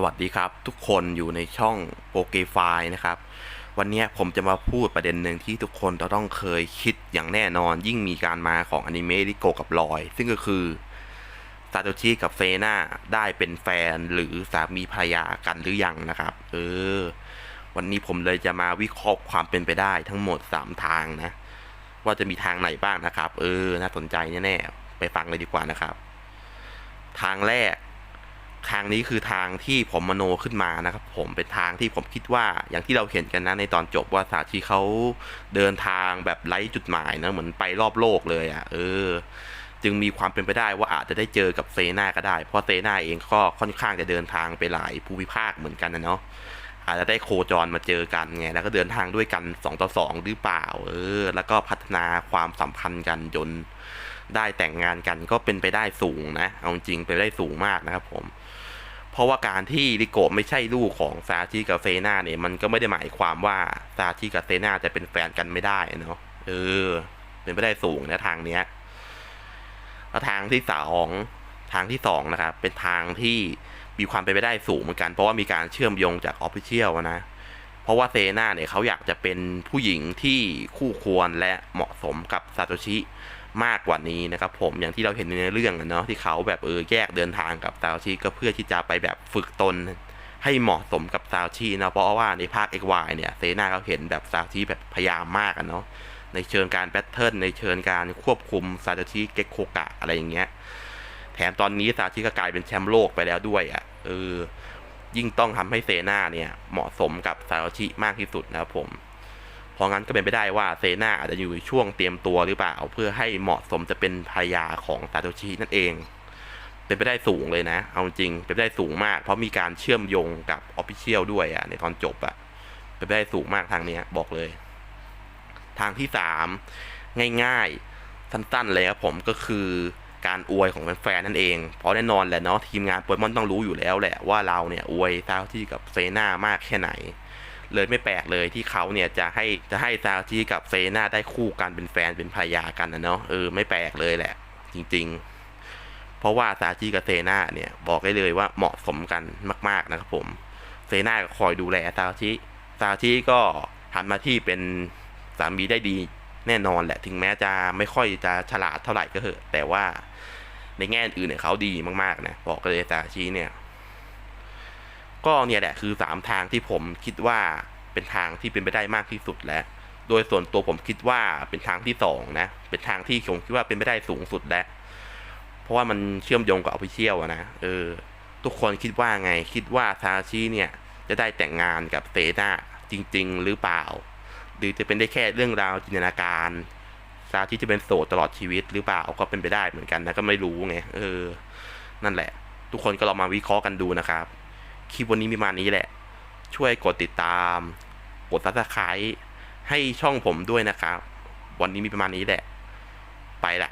สวัสดีครับทุกคนอยู่ในช่องโปเกไฟนะครับ วันนี้ผมจะมาพูดประเด็นหนึ่งที่ทุกคนจะต้องเคยคิดอย่างแน่นอน ยิ่งมีการมาของอนิเมะริโกกับลอย ซึ่งก็คือซาโตชิกับเฟน่าได้เป็นแฟนหรือสามีภรรยากันหรือยังนะครับ เออ วันนี้ผมเลยจะมาวิเคราะห์ความเป็นไปได้ทั้งหมด 3 ทางนะ ว่าจะมีทางไหนบ้างนะครับ เออ น่าสนใจแน่ๆไปฟังเลยดีกว่านะครับ ทางแรก ทางนี้คือทางที่ผมมโนขึ้นมานะครับ ผมเป็นทางที่ผมคิดว่าอย่างที่เราเห็นกันนะในตอนจบว่าสาชีเขาเดินทางแบบไร้จุดหมายนะเหมือนไปรอบโลกเลยอะ่ะ เออ จึงมีความเป็นไปได้ว่าอาจจะได้เจอกับเซนาก็ได้ เพราะเซนาเองก็ค่อนข้างจะเดินทางไปหลายภูมิภาคเหมือนกันนะเนาะอาจจะได้โคจรมาเจอกันไงแล้วก็เดินทางด้วยกันสองต่อสองหรือเปล่า เออ แล้วก็พัฒนาความสัมพันธ์กันจน ได้แต่งงานกันก็เป็นไปได้สูงนะ เอาจริงไปนได้สูงมากนะครับผม เพราะว่าการที่ริโกะไม่ใช่ลูกของซาชิกับเซนาเนี่ยมันก็ไม่ได้หมายความว่าซาชิกับเซนาจะเป็นแฟนกันไม่ได้เนาะ เออ เป็นไปได้สูงนะทางเนี้ยแล้วทางที่สองทางที่สองนะครับ เป็นทางที่มีความเป็นไปได้สูงเหมือนกัน เพราะว่ามีการเชื่อมโยงจากออฟฟิเชียลนะเพราะว่าเซนาเนี่ยเขาอยากจะเป็นผู้หญิงที่คู่ควรและเหมาะสมกับซาโตชิมากกว่านี้นะครับผมอย่างที่เราเห็นในเรื่องอะเนาะที่เขาแบบเออแยกเดินทางกับซาโตชิก็เพื่อที่จะไปแบบฝึกตนให้เหมาะสมกับซาโตชินะเพราะว่าในภาค XY เนี่ยเซนาเขาเห็นแบบซาโตชิแบบพยายามมากอะเนาะในเชิงการแบทเทิลในเชิงการควบคุมซาโตชิเก็กโคกะอะไรอย่างเงี้ยแถมตอนนี้ซาโตชิก็กลายเป็นแชมป์โลกไปแล้วด้วยอะเออยิ่งต้องทำให้เซนาเนี่ยเหมาะสมกับซาโตชิมากที่สุดนะครับผม เพราะงั้นก็เป็นไปได้ว่าเซนาอาจจะอยู่ช่วงเตรียมตัวหรือเปล่า เพื่อให้เหมาะสมจะเป็นภรรยาของซาโตชินั่นเอง เป็นไปได้สูงเลยนะ เอาจริง เป็นไปได้สูงมาก เพราะมีการเชื่อมโยงกับออฟฟิเชียลด้วยอะในตอนจบอะเป็นไปได้สูงมากทางนี้บอกเลย ทางที่สามง่ายๆสั้นๆเลยครับผมก็คือการอวยของแฟนๆนั่นเอง เพราะแน่นอนแหละเนาะทีมงานโปเกมอนต้องรู้อยู่แล้วแหละว่าเราเนี่ยอวยซาโตชิกับเซนามากแค่ไหน เลยไม่แปลกเลยที่เขาเนี่ยจะให้จะให้ซาชีกับเซนาได้คู่กันเป็นแฟนเป็นภรรยากันนะเนาะเออไม่แปลกเลยแหละ จริง ๆ เพราะว่าซาชีกับเซนาเนี่ยบอกได้เลยว่าเหมาะสมกันมาก ๆนะครับผมเซนาก็คอยดูแลซาชีซาชีก็ทำหน้าที่เป็นสามีได้ดีแน่นอนแหละ ถึงแม้จะไม่ค่อยจะฉลาดเท่าไหร่ก็เถอะ แต่ว่าในแง่อื่นเนี่ยเขาดีมากๆนะ บอกเลยซาชีเนี่ย ก็เนี่ยแหละคือสามทางที่ผมคิดว่าเป็นทางที่เป็นไปได้มากที่สุดแล้ว โดยส่วนตัวผมคิดว่าเป็นทางที่สองนะ เป็นทางที่ผมคิดว่าเป็นไปได้สูงสุดแล้ว เพราะว่ามันเชื่อมโยงกับออฟฟิเชียลนะ เออ ทุกคนคิดว่าไง คิดว่าซาชิเนี่ย จะได้แต่งงานกับเซนาจริง ๆ หรือเปล่า หรือจะเป็นได้แค่เรื่องราวจินตนาการซาชิจะเป็นโสดตลอดชีวิตหรือเปล่าก็เป็นไปได้เหมือนกันนะก็ไม่รู้ไง เออ นั่นแหละ ทุกคนก็ลองมาวิเคราะห์กันดูนะครับ คลิปวันนี้มีประมาณนี้แหละ ช่วยกดติดตาม กดซับสไครต์ให้ช่องผมด้วยนะครับ วันนี้มีประมาณนี้แหละ ไปละ